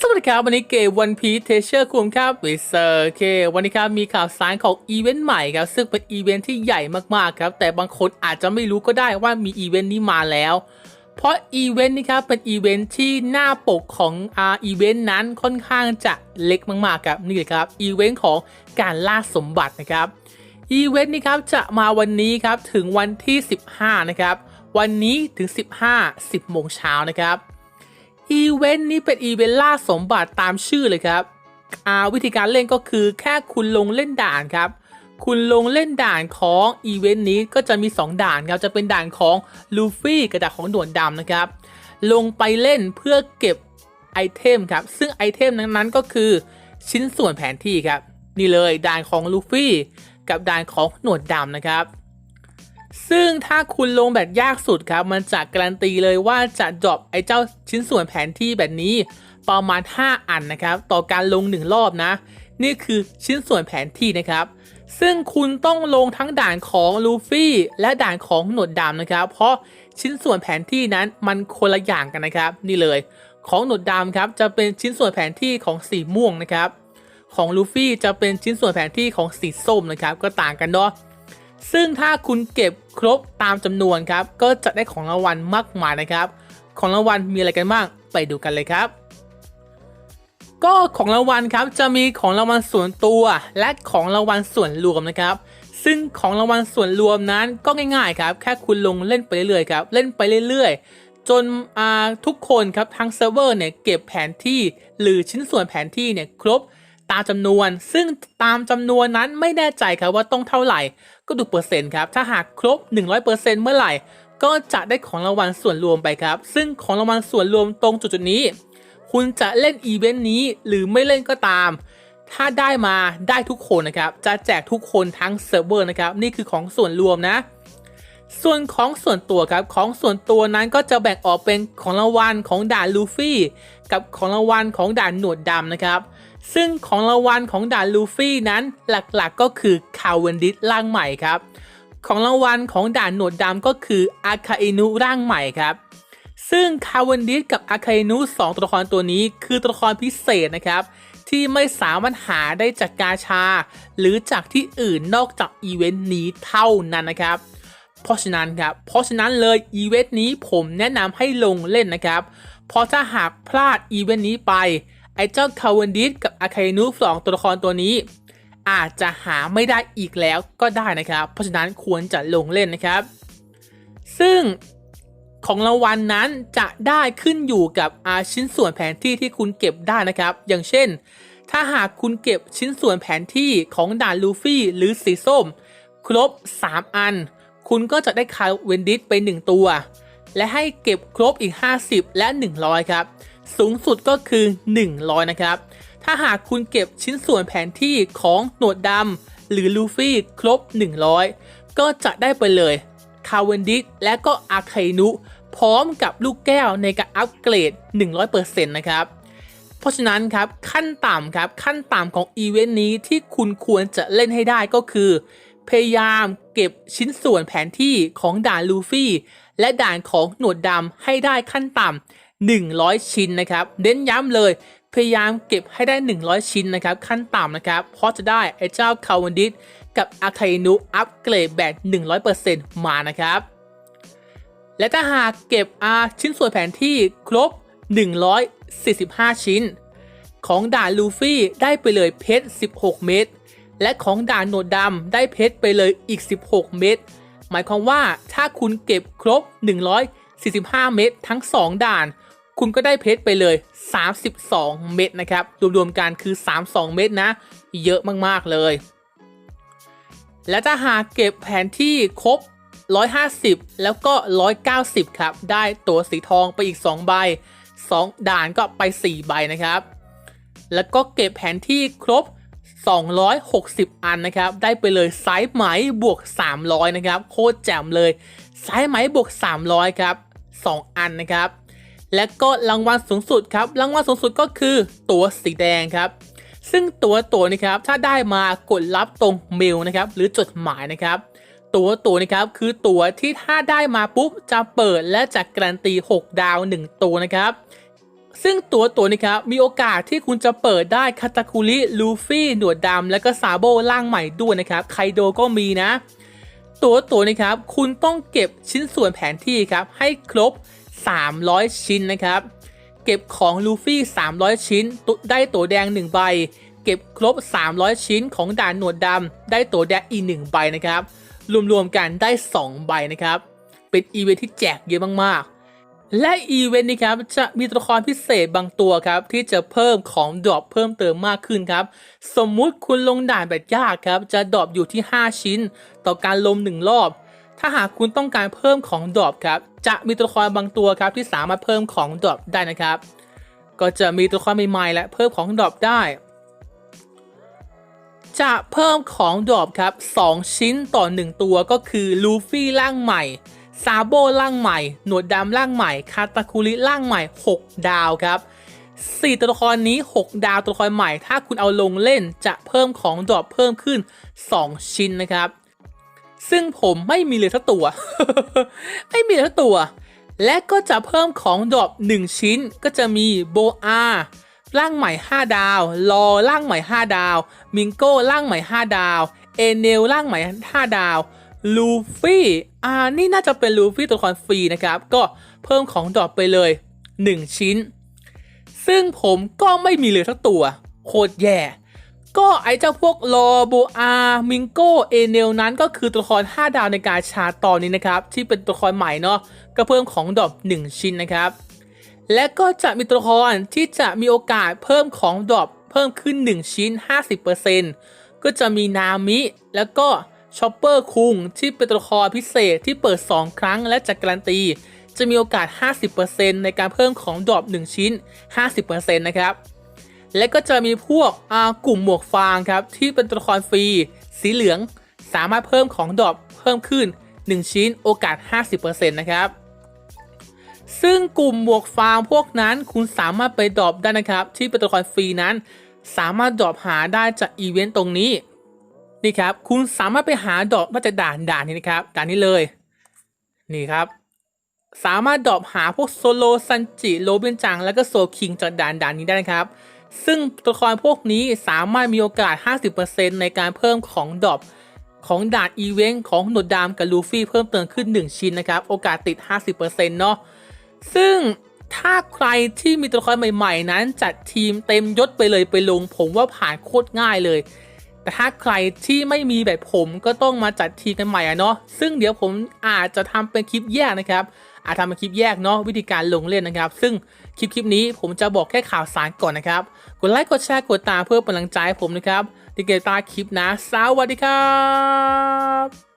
สวัสดีครับ วันนี้เกมวันพีเทเชอร์คุมครับวิเซอร์เค วันนี้ครับมีข่าวสารของอีเวนต์ใหม่ครับ ซึ่งเป็นอีเวนต์ที่ใหญ่มากๆครับ แต่บางคนอาจจะไม่รู้ก็ได้ว่ามีอีเวนต์นี้มาแล้ว เพราะอีเวนต์นี้ครับเป็นอีเวนต์ที่หน้าปกของอ่าอีเวนต์นั้นค่อนข้างจะเล็กมากๆครับนี่เลยครับอีเวนต์ของการล่าสมบัตินะครับอีเวนต์นี้ครับจะมาวันนี้ครับถึงวันที่ 15 นะครับ วันนี้ถึง 15 10โมงเช้านะครับ อีเวนต์นี้เป็นอีเวนต์ล่าสมบัติตามชื่อเลยครับอ่าวิธีการเล่นก็คือแค่คุณลงเล่นด่านครับ คุณลงเล่นด่านของอีเวนต์นี้ก็จะมี 2 ด่านครับ จะเป็นด่านของลูฟี่กับด่านของหนวดดำนะครับ ลงไปเล่นเพื่อเก็บไอเทมครับ ซึ่งไอเทมนั้นก็คือชิ้นส่วนแผนที่ครับ นี่เลยด่านของลูฟี่กับด่านของหนวดดำนะครับ ซึ่งถ้าคุณลงแบบยากสุดครับ มันจะการันตีเลยว่าจะดรอปไอ้เจ้าชิ้นส่วนแผนที่แบบนี้ ประมาณ 5 อันนะครับ ต่อการลง 1 รอบนะ นี่คือชิ้นส่วนแผนที่นะครับ ซึ่งคุณต้องลงทั้งด่านของลูฟี่และด่านของหนวดดำนะครับ เพราะชิ้นส่วนแผนที่นั้นมันคนละอย่างกันนะครับ นี่เลย ของหนวดดำครับจะเป็นชิ้นส่วนแผนที่ของสีม่วงนะครับ ของลูฟี่จะเป็นชิ้นส่วนแผนที่ของสีส้มนะครับ ก็ต่างกันเนาะ ซึ่งถ้าคุณเก็บครบตามจำนวนครับ ก็จะได้ของรางวัลมากมายนะครับ ของรางวัลมีอะไรกันบ้างไปดูกันเลยครับ ก็ของรางวัลครับจะมีของรางวัลส่วนตัว และของรางวัลส่วนรวมนะครับ ซึ่งของรางวัลส่วนรวมนั้นก็ง่ายๆครับ แค่คุณลงเล่นไปเรื่อยๆครับ เล่นไปเรื่อยๆ จนทุกคนครับทั้งเซิร์ฟเวอร์เนี่ยเก็บแผนที่หรือชิ้นส่วนแผนที่เนี่ยครบ ตามจำนวน ซึ่งตามจำนวนนั้นไม่แน่ใจครับว่าต้องเท่าไหร่ ก็ดูเปอร์เซ็นต์ครับ ถ้าหากครบ 100%เมื่อไหร่ ก็จะได้ของรางวัลส่วนรวมไปครับ ซึ่งของรางวัลส่วนรวมตรงจุดๆนี้ คุณจะเล่นอีเวนต์นี้หรือไม่เล่นก็ตาม ถ้าได้มาได้ทุกคนนะครับ จะแจกทุกคนทั้งเซิร์ฟเวอร์นะครับ นี่คือของส่วนรวมนะส่วนของส่วนตัวครับของส่วนตัวนั้นก็จะแบ่งออกเป็นของรางวัลของด่านลูฟี่ กับของรางวัลของด่านหนวดดำนะครับ ซึ่งของรางวัลของด่านลูฟี่นั้นหลักๆก็คือคาเวนดิสร่างใหม่ครับ ของรางวัลของด่านหนวดดำก็คืออาคาอินุร่างใหม่ครับ ซึ่งคาเวนดิสกับอาคาอินุสองตัวละครตัวนี้คือตัวละครพิเศษนะครับ ที่ไม่สามารถหาได้จากกาชา หรือจากที่อื่นนอกจากอีเวนต์นี้เท่านั้นนะครับ เพราะฉะนั้นครับ เพราะฉะนั้นเลยอีเวนต์นี้ผมแนะนำให้ลงเล่นนะครับ เพราะถ้าหากพลาดอีเวนต์นี้ไป ไอ้เจ้าคาวันดิสกับอาคานูสองตัวละครตัวนี้ อาจจะหาไม่ได้อีกแล้วก็ได้นะครับ เพราะฉะนั้นควรจะลงเล่นนะครับ ซึ่งของรางวัลนนั้นจะได้ขึ้นอยู่กับอาชิ้นส่วนแผนที่ที่คุณเก็บได้นะครับ อย่างเช่น ถ้าหากคุณเก็บชิ้นส่วนแผนที่ของด่านลูฟี่หรือสีส้ม ครบ 3 อัน คุณก็จะได้คาเวนดิสไป 1 ตัว และให้เก็บครบอีก 50 และ 100 ครับ สูงสุดก็คือ 100 นะครับ ถ้าหากคุณเก็บชิ้นส่วนแผนที่ของหนวดดำหรือลูฟี่ครบ 100 ก็จะได้ไปเลยคาเวนดิสและก็อาคานุ พร้อมกับลูกแก้วในการอัปเกรด 100%นะครับ เพราะฉะนั้นครับ ขั้นต่ำครับ ขั้นต่ำของอีเวนต์นี้ที่คุณควรจะเล่นให้ได้ก็คือ พยายามเก็บชิ้นส่วนแผนที่ของด่านลูฟี่ และด่านของหนวดดำให้ได้ขั้นต่ำ 100 ชิ้นนะครับเน้นย้ำเลยพยายามเก็บให้ได้ 100 ชิ้นนะครับ ขั้นต่ำนะครับ เพราะจะได้ไอ้เจ้าคาวันดิสกับอาคานุอัปเกรดแบบ 100%มานะครับ และถ้าหากเก็บอาชิ้นส่วนแผนที่ครบ 145 ชิ้น ของด่านลูฟี่ได้ไปเลยเพชร 16 เม็ดและของด่านโหนดดำได้เพชรไปเลยอีก 16 เม็ดหมายความว่าถ้าคุณเก็บครบ 145 เม็ดทั้ง 2 ด่าน คุณก็ได้เพชรไปเลย 32 เม็ดนะครับ รวมๆกันคือ 32 เม็ดนะ เยอะมากๆเลย และถ้าหากเก็บแผนที่ครบ 150 แล้วก็ 190 ครับ ได้ตัวสีทองไปอีก 2 ใบ 2 ด่านก็ไป 4 ใบนะครับ แล้วก็เก็บแผนที่ครบ 260 อันนะครับ ได้ไปเลยไซส์ไหมบวก 300 นะครับ โคตรแจ่มเลยไซส์ไหมบวก 300 ครับ 2 อันนะครับ และก็รางวัลสูงสุดครับ รางวัลสูงสุดก็คือตัวสีแดงครับ ซึ่งตัวตัวนี้ครับ ถ้าได้มากดรับตรงเมลนะครับ หรือจดหมายนะครับ ตัวตัวนะครับ คือตัวที่ถ้าได้มาปุ๊บจะเปิดและจะการันตี 6 ดาว 1 ตัวนะครับ ซึ่งตัวตัวนี้ครับ มีโอกาสที่คุณจะเปิดได้คาตาคุริลูฟี่หนวดดำและก็ซาโบร่างใหม่ด้วยนะครับ ไคโดก็มีนะ ตัวตัวนี้ครับ คุณต้องเก็บชิ้นส่วนแผนที่ครับ ให้ครบ 300 ชิ้นนะครับ เก็บของลูฟี่ 300 ชิ้นตุได้ตัวแดง 1 ใบ เก็บครบ 300 ชิ้นของด่านหนวดดำได้ตัวแดงอีก 1 ใบนะครับ รวมๆกันได้ 2 ใบนะครับ เป็นอีเวนท์ที่แจกเยอะมากๆ และอีเวนต์นี้ครับจะมีตัวละครพิเศษบางตัวครับที่จะเพิ่มของดรอปเพิ่มเติมมากขึ้นครับ สมมุติคุณลงด่านแบบยากครับจะดรอปอยู่ที่ 5 ชิ้น ต่อการลม 1 รอบ ถ้าหากคุณต้องการเพิ่มของดรอปครับ จะมีตัวละครบางตัวครับที่สามารถเพิ่มของดรอปได้นะครับ ก็จะมีตัวละครใหม่ๆและเพิ่มของดรอปได้ จะเพิ่มของดรอปครับ 2 ชิ้นต่อ 1 ตัวก็คือลูฟี่ร่างใหม่ซาโบร่างใหม่ หนวดดำร่างใหม่ คาตาคุริร่างใหม่ 6 ดาวครับ4ตัวละครนี้ 6 ดาวตัวละครใหม่ ถ้าคุณเอาลงเล่นจะเพิ่มของดรอปเพิ่มขึ้น 2 ชิ้นนะครับ ซึ่งผมไม่มีเลยสักตัว ไม่มีเลยสักตัว และก็จะเพิ่มของดรอป1ชิ้นก็จะมีโบอาร่างใหม่ 5 ดาว ลอร่างใหม่ 5 ดาว มิงโก้ร่างใหม่ 5 ดาว เอเนลร่างใหม่ 5 ดาว ลูฟี่ อ่า นี่น่าจะเป็นลูฟี่ตัวละครฟรีนะครับ ก็เพิ่มของดรอปไปเลย 1 ชิ้น ซึ่งผมก็ไม่มีเลยสักตัว โคตรแย่ ก็ไอเจ้าพวกโลโบอามิงโกเอเนลนั้นก็คือตัวละคร 5 ดาวในการชาตอนนี้นะครับ ที่เป็นตัวละครใหม่เนาะก็เพิ่มของดรอป1ชิ้นนะครับ และก็จะมีตัวละครที่จะมีโอกาสเพิ่มของดรอปเพิ่มขึ้น 1 ชิ้น 50%ก็จะมีนามิแล้วก็ชอปเปอร์คุงที่เป็นตัวละครพิเศษที่เปิด 2 ครั้งและจะการันตี จะมีโอกาส 50%ในการเพิ่มของดรอป1ชิ้น 50%นะครับ และก็จะมีพวกกลุ่มหมวกฟางครับที่เป็นตัวละครฟรี สีเหลืองสามารถเพิ่มของดรอปเพิ่มขึ้น 1 ชิ้นโอกาส 50%นะครับ ซึ่งกลุ่มหมวกฟางพวกนั้นคุณสามารถไปดรอปได้นะครับ ที่เป็นตัวละครฟรีนั้น สามารถดรอปหาได้จากอีเวนต์ตรงนี้นี่ครับคุณสามารถไปหาดรอปมาจากด่านด่านนี้นะครับด่านนี้เลย นี่ครับสามารถดรอปหาพวกโซโลซันจิโรเบนจัง แล้วก็โซคิงจากด่านด่านนี้ได้นะครับ ซึ่งตัวละครพวกนี้สามารถมีโอกาส 50%ในการเพิ่มของดอบของด่านอีเวนต์ของหนวดดามกับลูฟี่เพิ่มเติมขึ้น 1 ชิ้นนะครับ โอกาสติด 50%เนาะซึ่งถ้าใครที่มีตัวละครใหม่ ๆ นั้นจัดทีมเต็มยศไปเลยไปลง ผมว่าผ่านโคตรง่ายเลย แต่ถ้าใครที่ไม่มีแบบผมก็ต้องมาจัดทีกันใหม่อะเนาะซึ่งเดี๋ยวผมอาจจะทำเป็นคลิปแยกนะครับอาจทำเป็นคลิปแยกเนาะวิธีการลงเล่นนะครับ ซึ่งคลิปคลิปนี้ผมจะบอกแค่ข่าวสารก่อนนะครับ กดไลค์กดแชร์กดตามเพื่อเป็นกำลังใจให้ผมนะครับดีเกตตาคลิปนะ สวัสดีครับ